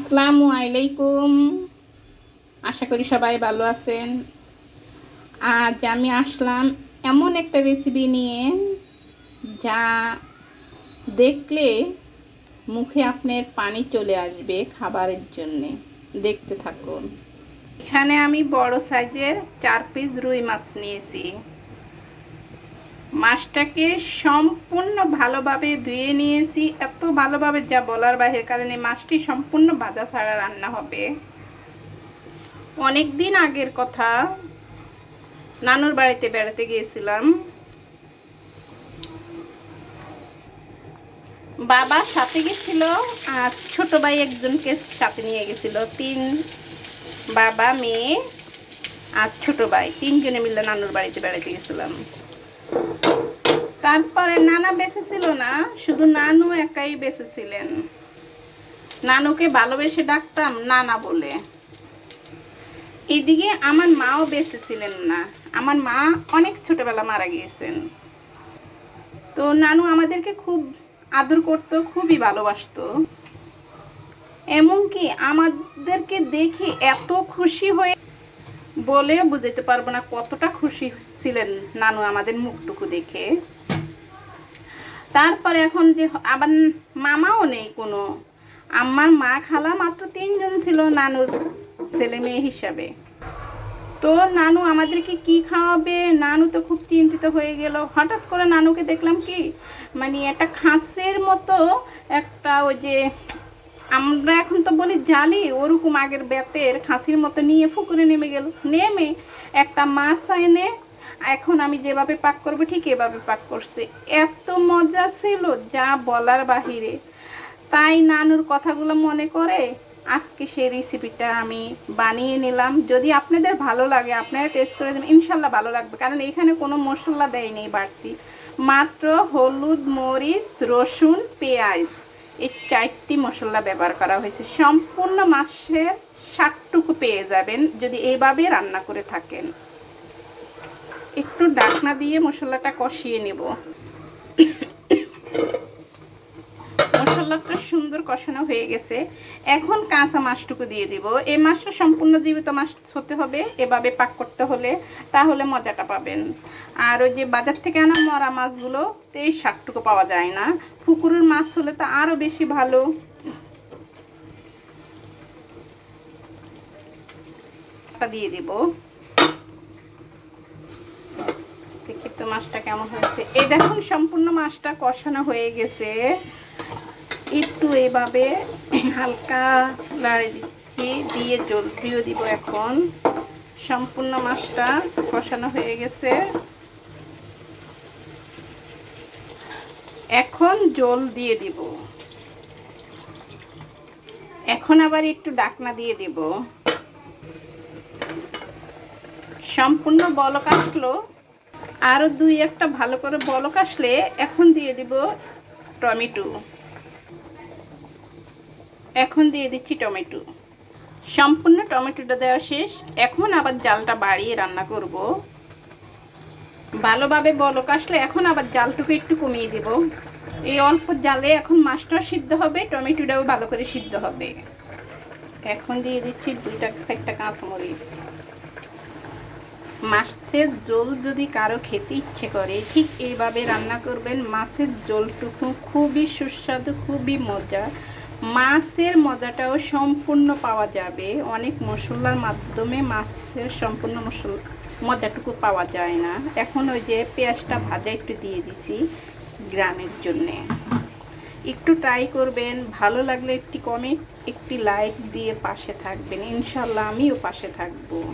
আসসালামু আলাইকুম। আশা করি সবাই ভালো আছেন। আজ আমি আসলাম এমন একটা রেসিপি নিয়ে যা দেখলে মুখে আপনার পানি চলে আসবে খাবারের জন্যে। দেখতে থাকুন। এখানে আমি বড় সাইজের চার পিস রুই মাছ নিয়েছি। মাছটাকে সম্পূর্ণ ভালোভাবে ধুয়ে নিয়েছি। ভালোভাবে যা বলার বাইরে কারণ মাছটি সম্পূর্ণ ভাজা ছাড়া রান্না হবে। অনেক দিন আগের কথা, নানুর বাড়িতে বেড়াতে গিয়েছিলাম। বাবা সাথে গেছিল আর ছোট ভাই একজনকে সাথে নিয়ে গেছিল। তিন বাবা, মেয়ে আর ছোট ভাই। তিনজনে মিলে নানুর বাড়িতে বেড়াতে গেছিলাম। তারপরে নানা বেঁচে ছিল না, শুধু নানু একাই বেঁচে ছিলেন নানুকে ভালোবেসে ডাকতাম নানা বলে। এদিকে আমার মাও বেঁচে ছিলেন না, আমার মা অনেক ছোটবেলা মারা গিয়েছেন। তো নানু আমাদেরকে খুব আদর করতো, খুবই ভালোবাসতো। এমনকি আমাদেরকে দেখে এত খুশি হয়ে বলে বুঝাতে পারব না কতটা খুশি ছিলেন নানু আমাদের মুখটুকু দেখে। তারপরে এখন যে আবার মামাও নেই কোনো। আমার মা খালা মাত্র তিনজন ছিল নানুর ছেলে মেয়ে হিসাবে। তো নানু আমাদেরকে কি খাওয়াবে? নানু তো খুব চিন্তিত হয়ে গেল। হঠাৎ করে নানুকে দেখলাম কি মানে একটা খাসের মতো একটা ওই যে, আমরা এখন তো বলি জালি, ওরকম আগের বেতের খাসির মতো নিয়ে ফুকুরে নেমে গেল। নেমে একটা মাছ এনে এখন আমি যেভাবে পাক করব, ঠিক এভাবে পাক করছে। এত মজা ছিল যা বলার বাহিরে। তাই নানুর কথাগুলো মনে করে আজকে সেই রেসিপিটা আমি বানিয়ে নিলাম। যদি আপনাদের ভালো লাগে, আপনারা টেস্ট করে দেবেন। ইনশাল্লাহ ভালো লাগবে, কারণ এখানে কোনো মশলা দেয় নেই বাড়তি। মাত্র হলুদ, মরিচ, রসুন, পেঁয়াজ এই চারটি মশলা ব্যবহার করা হয়েছে। সম্পূর্ণ মাসের ষাটটুকু পেয়ে যাবেন যদি এইভাবে রান্না করে থাকেন। একটু ডাকনা দিয়ে মশলাটা কষিয়ে নেব। মশলাটা সুন্দর কষানো হয়ে গেছে। এখন কাঁচা মাছটুকু দিয়ে দিব। এই মাছটা সম্পূর্ণ জীবিত মাছ হতে হবে, এভাবে পাক করতে হলে, তাহলে মজাটা পাবেন। আর ওই যে বাজার থেকে আনা মরা মাছগুলো এই শাকটুকু পাওয়া যায় না। পুকুরের মাছ হলে তো আরও বেশি ভালো। দিয়ে দিব দেখি তো মাছটা কেমন হয়েছে? এই দেখুন, সম্পূর্ণ মাছটা কষানো হয়ে গেছে। একটু এইভাবে হালকা লাড়ে দিচ্ছি, দিয়ে জল দিয়ে দিব এখন। সম্পূর্ণ মাছটা কষানো হয়ে গেছে। এখন জল দিয়ে দিব। এখন আবার একটু ডাকনা দিয়ে দিব। সম্পূর্ণ বলক আসলো। আরও দুই একটা ভালো করে বলক আসলে এখন দিয়ে দিব টমেটো। এখন দিয়ে দিচ্ছি টমেটো। সম্পূর্ণ টমেটোটা দেওয়া শেষ। এখন আবার জালটা বাড়িয়ে রান্না করব। ভালোভাবে বলক আসলে এখন আবার জালটুকু একটু কমিয়ে দেব। এই অল্প জালে এখন মাছটা সিদ্ধ হবে, টমেটোটাও ভালো করে সিদ্ধ হবে। এখন দিয়ে দিচ্ছি দুইটা একটা কাঁচামরিচ। মাছের ঝোল যদি কারও খেতে ইচ্ছে করে, ঠিক এইভাবে রান্না করবেন। মাছের ঝোলটুকু খুবই সুস্বাদু, খুবই মজা। মাছের মজাটাও সম্পূর্ণ পাওয়া যাবে। অনেক মশলার মাধ্যমে মাছের সম্পূর্ণ মশলা, মজাটুকু পাওয়া যায় না। এখন ওই যে পেঁয়াজটা ভাজা একটু দিয়ে দিছি গ্রামের জন্যে। একটু ট্রাই করবেন। ভালো লাগলে একটি কমেন্ট একটি লাইক দিয়ে পাশে থাকবেন। ইনশাল্লাহ আমিও পাশে থাকব।